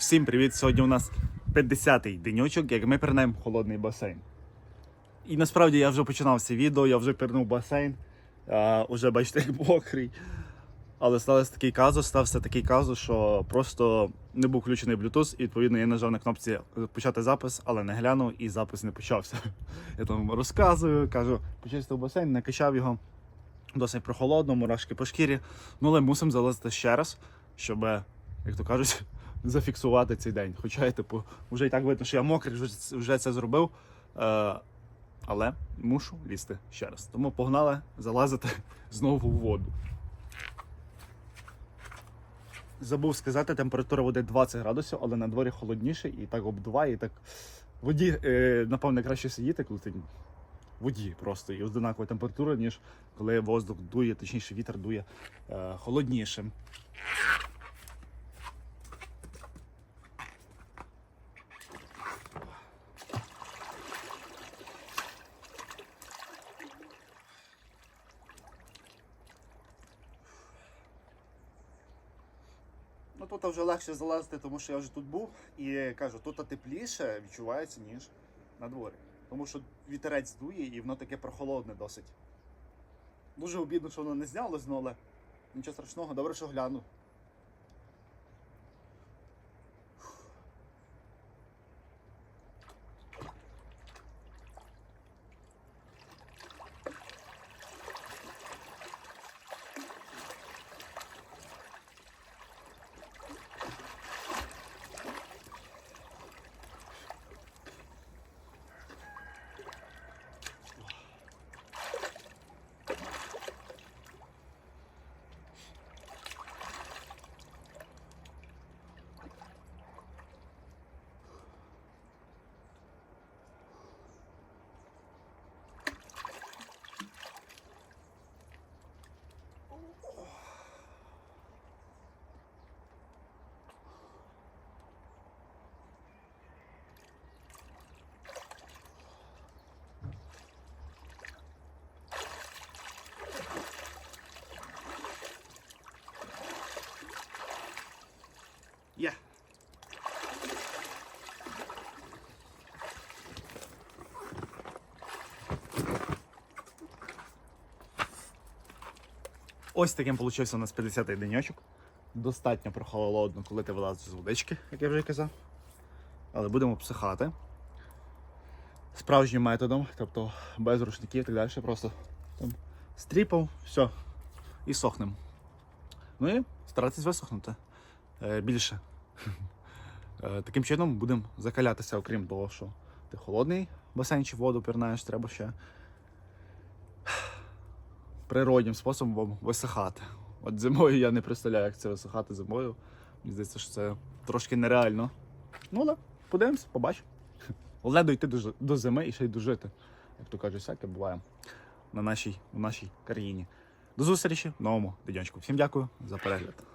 Всім привіт! Сьогодні у нас 50-й денечок, як ми пірнемо холодний басейн. І насправді я вже починав це відео, я вже пірнув басейн, а, уже бачите, як мокрий. Але стався такий казус, стався такий казус, що просто не був включений Bluetooth, і відповідно я нажав на кнопці почати запис, але не глянув і запис не почався. Я там розказую, кажу, почистив басейн, накачав його досить прохолодно, мурашки по шкірі. Ну але мусимо залазити ще раз, щоб, як то кажуть, зафіксувати цей день. Хоча я, типу, вже і так видно, що я мокрий, вже, вже це зробив. Е, але мушу лізти ще раз. Тому погнали залазити знову в воду. Забув сказати, температура води 20 градусів, але на дворі холодніше і так обдуває, і так воді, е, напевне, краще сидіти, коли ти воді просто і одинакова температура, ніж коли воздух дує, точніше вітер дує е, холоднішим. Ну тут вже легше залазити, тому що я вже тут був і кажу, тут тепліше відчувається, ніж на дворі. Тому що вітерець дує і воно таке прохолодне досить. Дуже обідно, що воно не знялось, ну, але нічого страшного, добре, що гляну. Ось таким получився у нас 50-й денечок. Достатньо прохолодно, коли ти вилазиш з водички, як я вже казав. Але будемо психати. Справжнім методом, тобто без рушників і так далі. Просто там стріпав, все, і сохнем. Ну і старатись висохнути е, більше. Е, Таким чином будемо закалятися, окрім того, що ти холодний басейн чи воду пірнаєш, треба ще природнім способом висихати. От зимою я не представляю, як це висихати зимою. Мені здається, що це трошки нереально. Ну але подивимось, побачимо. Але дойти до, до зими і ще й дожити. Як то кажуть, всяке буває на нашій, в нашій країні. До зустрічі в новому відеочку. Всім дякую за перегляд.